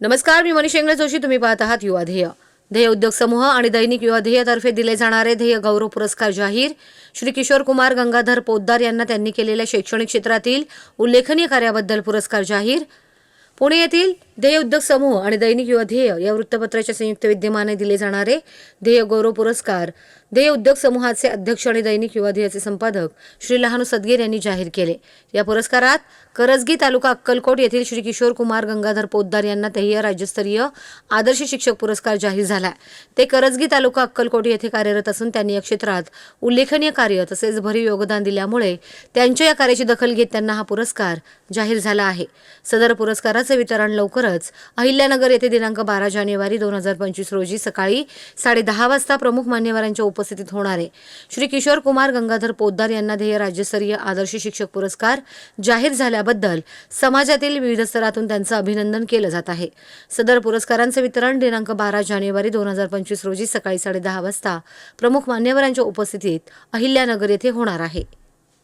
नमस्कार मी मनीष इंगळे जोशी. तुम्ही पाहत आहात युवा ध्येय. ध्येय उद्योग समूह आणि दैनिक युवा ध्येयतर्फे दिले जाणारे ध्येय गौरव पुरस्कार जाहीर. श्री किशोर कुमार गंगाधर पोद्दार यांना त्यांनी केलेल्या शैक्षणिक क्षेत्रातील उल्लेखनीय कार्याबद्दल पुरस्कार जाहीर. पुणे येथील ध्येय उद्योग समूह आणि दैनिक युवा ध्येय या वृत्तपत्राच्या संयुक्त विद्यमाने दिले जाणारे ध्येय गौरव पुरस्कार. ध्येय उद्योग समूहाचे अध्यक्ष आणि दैनिक युवा ध्येयाचे संपादक श्री लहानू सदगीर यांनी जाहीर केले. या पुरस्कारात करजगी तालुका अक्कलकोट येथील श्री किशोर कुमार गंगाधर पोद्दार यांना ध्येय राज्यस्तरीय आदर्श शिक्षक पुरस्कार जाहीर झाला. ते करजगी तालुका अक्कलकोट येथे कार्यरत असून त्यांनी या क्षेत्रात उल्लेखनीय कार्य तसेच भरीव योगदान दिल्यामुळे त्यांच्या या कार्याची दखल घेत त्यांना हा पुरस्कार जाहीर झाला आहे. सदर पुरस्काराचे वितरण लवकर लवकरच अहिल्यानगर येथे दिनांक बारा जानेवारी दोन हजार पंचवीस रोजी सकाळी साडे दहा वाजता प्रमुख मान्यवरांच्या उपस्थितीत होणार आहे श्री किशोर कुमार गंगाधर पोद्दार यांना ध्येय राज्यस्तरीय आदर्श शिक्षक पुरस्कार जाहीर झाल्याबद्दल समाजातील विविध स्तरातून त्यांचं अभिनंदन केलं जात आहे. सदर पुरस्कारांचे वितरण दिनांक बारा जानेवारी दोन हजार पंचवीस रोजी सकाळी साडे दहा वाजता प्रमुख मान्यवरांच्या उपस्थितीत अहिल्यानगर येथे होणार आहे.